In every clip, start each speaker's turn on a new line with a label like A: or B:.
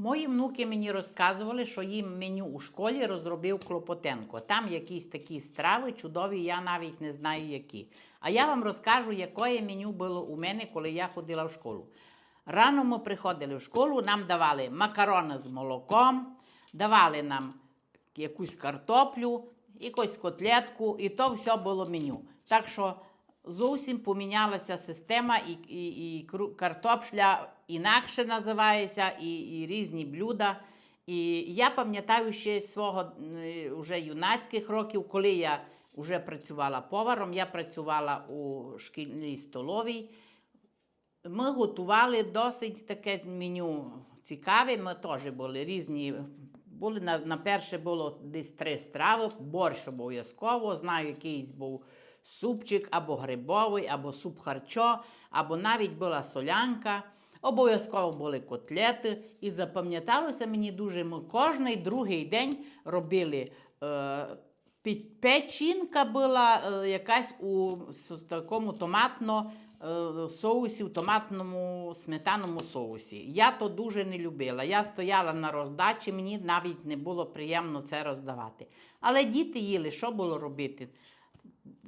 A: Мої внуки мені розказували, що їм меню у школі розробив Клопотенко. Там якісь такі страви чудові, я навіть не знаю які. А я вам розкажу, яке меню було у мене, коли я ходила в школу. Рано ми приходили в школу, нам давали макарони з молоком, давали нам якусь картоплю, якусь котлетку, і то все було меню. Так що зовсім помінялася система, і, і, і картопля інакше називається, і, і різні блюда. І я пам'ятаю ще свого е, вже юнацьких років, коли я вже працювала поваром, я працювала у шкільній столовій. Ми готували досить таке меню цікаве. Ми теж були різні. Були на, на перше було десь три страви, борщ обов'язково. Знаю, якийсь був супчик або грибовий, або суп харчо, або навіть була солянка. Обов'язково були котлети. І запам'яталося мені дуже, ми кожний другий день робили. Е, Печінка була е, якась у такому томатно е, соусі, в томатному сметаному соусі. Я то дуже не любила. Я стояла на роздачі, мені навіть не було приємно це роздавати. Але діти їли, що було робити?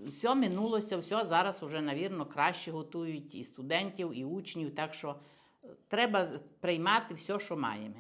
A: Все минулося, все зараз уже, навірно, краще готують і студентів, і учнів. Так що треба приймати все, що маємо.